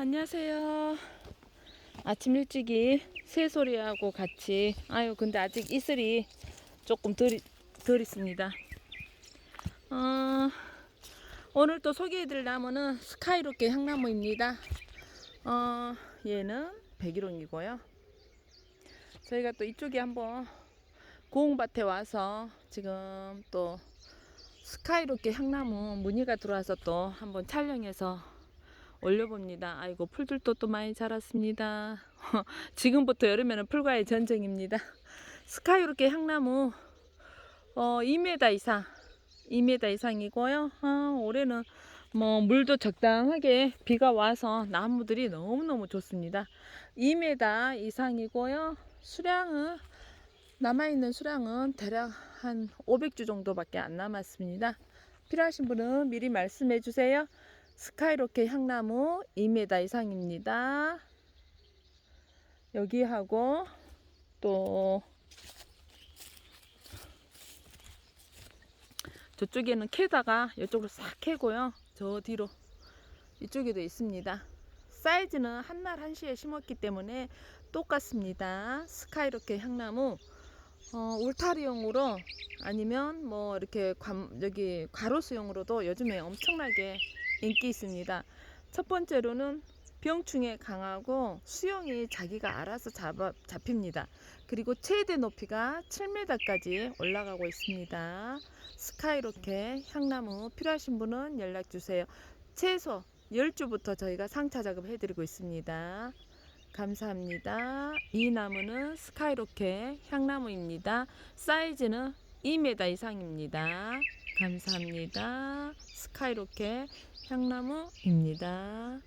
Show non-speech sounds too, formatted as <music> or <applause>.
안녕하세요. 아침 일찍이 새소리하고 같이 아유 근데 아직 이슬이 조금 덜, 덜 있습니다. 어, 오늘 또 소개해드릴 나무는 스카이로켓 향나무입니다. 어, 얘는 백일홍이고요. 저희가 또 이쪽에 한번 고흥밭에 와서 지금 또 스카이로켓 향나무 무늬가 들어와서 또 한번 촬영해서 올려봅니다. 아이고 풀들도 또 많이 자랐습니다. <laughs> 지금부터 여름에는 풀과의 전쟁입니다. 스카이로켓 향나무 어, 2m 이상 2m 이상이고요. 아, 올해는 뭐 물도 적당하게 비가 와서 나무들이 너무너무 좋습니다. 2m 이상이고요. 수량은 남아있는 수량은 대략 한 500주 정도밖에 안 남았습니다. 필요하신 분은 미리 말씀해 주세요. 스카이로켓 향나무 2m 이상입니다. 여기하고 또 저쪽에는 캐다가 이쪽으로 싹 캐고요. 저 뒤로 이쪽에도 있습니다. 사이즈는 한날 한시에 심었기 때문에 똑같습니다. 스카이로켓 향나무 어, 울타리용으로 아니면 뭐 이렇게 관, 여기 가로수용으로도 요즘에 엄청나게 인기 있습니다. 첫 번째로는 병충해 강하고 수영이 자기가 알아서 잡아, 잡힙니다. 그리고 최대 높이가 7m까지 올라가고 있습니다. 스카이로켓 향나무 필요하신 분은 연락 주세요. 최소 10주부터 저희가 상차 작업 해드리고 있습니다. 감사합니다. 이 나무는 스카이로켓 향나무입니다. 사이즈는 2m 이상입니다. 감사합니다. 스카이로켓 향나무입니다.